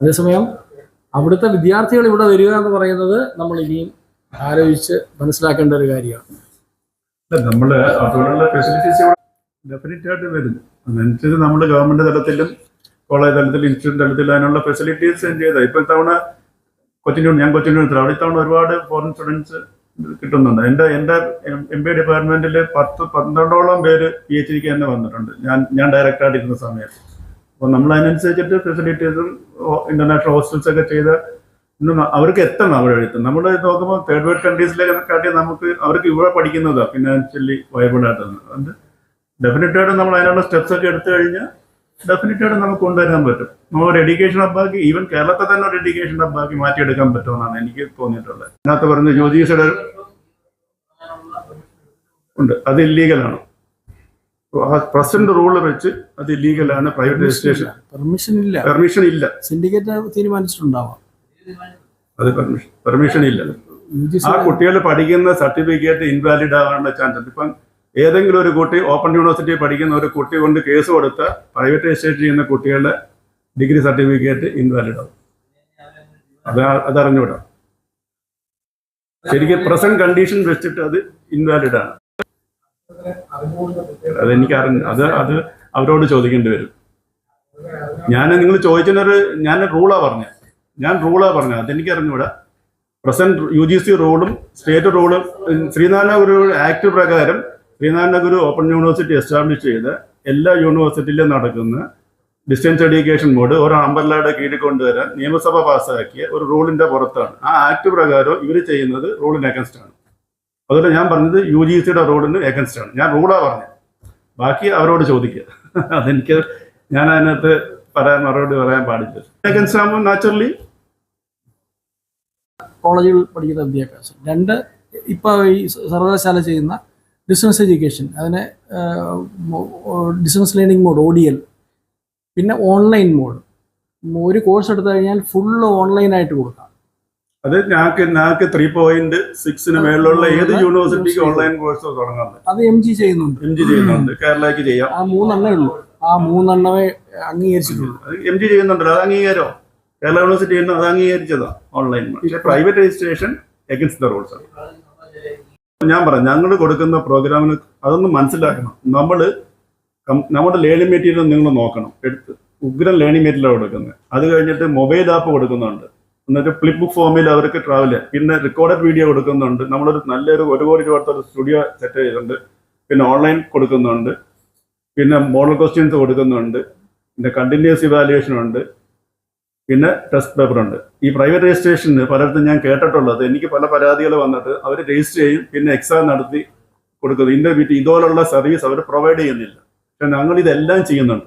അതേസമയം അവിടുത്തെ വിദ്യാർത്ഥികൾ ഇവിടെ വരിക എന്ന് പറയുന്നത് നമ്മൾ ഇനിയും ആലോചിച്ച് മനസ്സിലാക്കേണ്ട ഒരു കാര്യമാണ്. നമ്മൾ അതുപോലുള്ള ഫെസിലിറ്റീസ് വരും. അതനുസരിച്ച് നമ്മൾ ഗവൺമെന്റ് തലത്തിലും കോളേജ് തലത്തിലും ഇൻസ്റ്റിറ്റ്യൂട്ട് തലത്തിലും അതിനുള്ള ഫെസിലിറ്റീസ് ചെയ്ത. ഇപ്പൊ ഇത്തവണ കൊച്ചിന്റെ ഞാൻ കൊച്ചിന്റെ അവിടെ ഇത്തവണ ഒരുപാട് ഫോറിൻ സ്റ്റുഡൻസ് കിട്ടുന്നുണ്ട്. എന്റെ എന്റെ എം ബി ഡിപ്പാർട്ട്മെന്റിൽ പത്ത് പന്ത്രണ്ടോളം പേര് പി എച്ച് ഡിക്ക് തന്നെ വന്നിട്ടുണ്ട്. ഞാൻ ഞാൻ ഡയറക്റ്റ് ആയിട്ട് ഇരുന്ന സമയത്ത്. അപ്പോൾ നമ്മൾ അതിനനുസരിച്ചിട്ട് ഫെസിലിറ്റീസും ഇന്റർനാഷണൽ ഹോസ്റ്റൽസ് ഒക്കെ ചെയ്ത് അവർക്ക് എത്തണം അവിടെ എത്തും നമ്മൾ നോക്കുമ്പോൾ തേർഡ് വേൾഡ് കൺട്രീസിലേക്ക് കാട്ടി നമുക്ക് അവർക്ക് ഇവിടെ പഠിക്കുന്നതാണ് ഫിനാൻഷ്യലി വയബിൾ ആയിട്ടാണ്. അതുകൊണ്ട് ഡെഫിനറ്റ് ആയിട്ട് നമ്മൾ അതിനുള്ള സ്റ്റെപ്സ് ഒക്കെ എടുത്തു കഴിഞ്ഞാൽ ഡെഫിനറ്റ് ആയിട്ട് നമുക്ക് കൊണ്ടുവരാൻ പറ്റും. നമ്മൾ ഒരു എഡ്യൂക്കേഷൻ ഹബ്ബാക്കി ഈവൻ കേരളത്തെ തന്നെ ഒരു എഡ്യൂക്കേഷൻ ഹബ്ബാക്കി മാറ്റിയെടുക്കാൻ പറ്റുമെന്നാണ് എനിക്ക് തോന്നിയിട്ടുള്ളത്. അതിനകത്ത് പറഞ്ഞ ജ്യോതിഷയുടെ ഉണ്ട്. അത് ഇല്ലീഗലാണ് പ്രസന്റ് റൂൾ വെച്ച് അത് ഇല്ലീഗലാണ് പ്രൈവറ്റ് രജിസ്ട്രേഷൻ പെർമിഷൻ ഇല്ല. പെർമിഷൻ ഇല്ല. സിൻഡിക്കേറ്റ് തീരുമാനിച്ചിട്ടുണ്ടാവാം. അത് പെർമിഷൻ പെർമിഷൻ ഇല്ല. ആ കുട്ടികൾ പഠിക്കുന്ന സർട്ടിഫിക്കറ്റ് ഇൻവാലിഡ് ആവാനുള്ള ചാൻസ് ഉണ്ട്. ഇപ്പം ഏതെങ്കിലും ഒരു കുട്ടി ഓപ്പൺ യൂണിവേഴ്സിറ്റി പഠിക്കുന്ന ഒരു കുട്ടി കൊണ്ട് കേസ് കൊടുത്ത പ്രൈവറ്റ് രജിസ്ട്രേഷൻ ചെയ്യുന്ന കുട്ടികളുടെ ഡിഗ്രി സർട്ടിഫിക്കറ്റ് ഇൻവാലിഡ് ആവും. അത് അതറിഞ്ഞുവിടാം ശരിക്കും പ്രസന്റ് കണ്ടീഷൻ വെച്ചിട്ട് അത് ഇൻവാലിഡ് ആണ്. അതെനിക്ക് അറിഞ്ഞ അത് അത് അവരോട് ചോദിക്കേണ്ടി വരും. ഞാൻ നിങ്ങൾ ചോദിച്ചൊരു ഞാൻ റൂളാ പറഞ്ഞത് ഞാൻ റൂളാ പറഞ്ഞത് അതെനിക്ക് അറിഞ്ഞുകൂടാ പ്രസന്റ് യു ജി സി റൂളും സ്റ്റേറ്റ് റൂളും ശ്രീനാരായണ ഗുരു ആക്ട് പ്രകാരം Sreenarayana Guru open university establish ചെയ്ത് എല്ലാ യൂണിവേഴ്സിറ്റിയിലും നടക്കുന്ന ഡിസ്റ്റൻസ് എഡ്യൂക്കേഷൻ ബോർഡ് ഒരു അമ്പലയുടെ കീഴിൽ കൊണ്ടുവരാൻ നിയമസഭ പാസ്സാക്കിയ ഒരു റൂളിന്റെ പുറത്താണ്. ആ ആക്ട് പ്രകാരം ഇവർ ചെയ്യുന്നത് റൂളിന് അഗൻസ്റ്റ് ആണ് അതുകൊണ്ട് ഞാൻ പറഞ്ഞത് യു ജി സിയുടെ റോഡിന് അഗൻസ്റ്റ് ആണ്. ഞാൻ റൂളാ പറഞ്ഞത്. ബാക്കി അവരോട് ചോദിക്കുക. അതെനിക്ക് ഞാൻ അതിനകത്ത് പറയാൻ മറുപടി പറയാൻ പാടില്ല. അഗൻസ്റ്റ് ആകുമ്പോൾ നാച്ചുറലി കോളേജുകളിൽ പഠിക്കുന്ന വിദ്യാഭ്യാസം. രണ്ട് ഇപ്പോൾ ഈ സർവകലാശാല ചെയ്യുന്ന ഡിസ്റ്റൻസ് എഡ്യൂക്കേഷൻ അതിനെ distance learning mode O D L പിന്നെ ഓൺലൈൻ മോഡ് ഒരു കോഴ്സ് എടുത്തു കഴിഞ്ഞാൽ ഫുള്ള് ഓൺലൈനായിട്ട് കൊടുക്കാം. അത് ഞങ്ങൾക്ക് ഞങ്ങൾക്ക് ത്രീ പോയിന്റ് സിക്സിന് മേളിലുള്ള ഏത് യൂണിവേഴ്സിറ്റിക്ക് ഓൺലൈൻ കോഴ്സ് തുടങ്ങാൻ അത് എം ജി ചെയ്യുന്നുണ്ട്. എം ജി ചെയ്യുന്നുണ്ട്. കേരളയ്ക്ക് ചെയ്യാം. ആ മൂന്നെണ്ണേ ഉള്ളൂ. ആ മൂന്നെണ്ണമേ അംഗീകരിച്ചിട്ടുള്ളൂ. അത് എം ജി ചെയ്യുന്നുണ്ടല്ലോ. അത് അംഗീകാരോ? കേരള യൂണിവേഴ്സിറ്റി ചെയ്യുന്ന അത് അംഗീകരിച്ചതാ ഓൺലൈൻ പക്ഷേ private registration against the rules ഞാൻ പറയാം. ഞങ്ങൾ കൊടുക്കുന്ന പ്രോഗ്രാമിന് അതൊന്ന് മനസ്സിലാക്കണം. നമ്മൾ നമ്മുടെ ലേണിംഗ് മെറ്റീരിയൽ നിങ്ങൾ നോക്കണം. എടുത്ത് ഉഗ്രൻ ലേണിംഗ് മെറ്റീരിയൽ കൊടുക്കുന്നത്. അത് കഴിഞ്ഞിട്ട് മൊബൈൽ ആപ്പ് കൊടുക്കുന്നുണ്ട്. എന്നിട്ട് ഫ്ലിപ്പ് ഫോമിൽ അവർക്ക് ട്രാവൽ ചെയ്യാം. പിന്നെ റെക്കോർഡഡ് വീഡിയോ കൊടുക്കുന്നുണ്ട്. നമ്മളൊരു നല്ലൊരു ഒരു കോടി രൂപ ഒരു സ്റ്റുഡിയോ സെറ്റ് ചെയ്തിട്ടുണ്ട്. പിന്നെ ഓൺലൈൻ കൊടുക്കുന്നുണ്ട്. പിന്നെ മോഡൽ ക്വസ്റ്റ്യൻസ് കൊടുക്കുന്നുണ്ട്. പിന്നെ കണ്ടിന്യൂസ് ഇവാലുവേഷൻ ഉണ്ട്. പിന്നെ ടെസ്റ്റ് പേപ്പർ ഉണ്ട്. ഈ പ്രൈവറ്റ് രജിസ്ട്രേഷന് പലയിടത്തും ഞാൻ കേട്ടിട്ടുള്ളത് എനിക്ക് പല പരാതികൾ വന്നിട്ട് അവർ രജിസ്റ്റർ ചെയ്യും പിന്നെ എക്സാം നടത്തി കൊടുക്കുന്നത് ഇന്റർവ്യൂ ഇതുപോലുള്ള സർവീസ് അവർ പ്രൊവൈഡ് ചെയ്യുന്നില്ല. പക്ഷെ ഞങ്ങൾ ഇതെല്ലാം ചെയ്യുന്നുണ്ട്.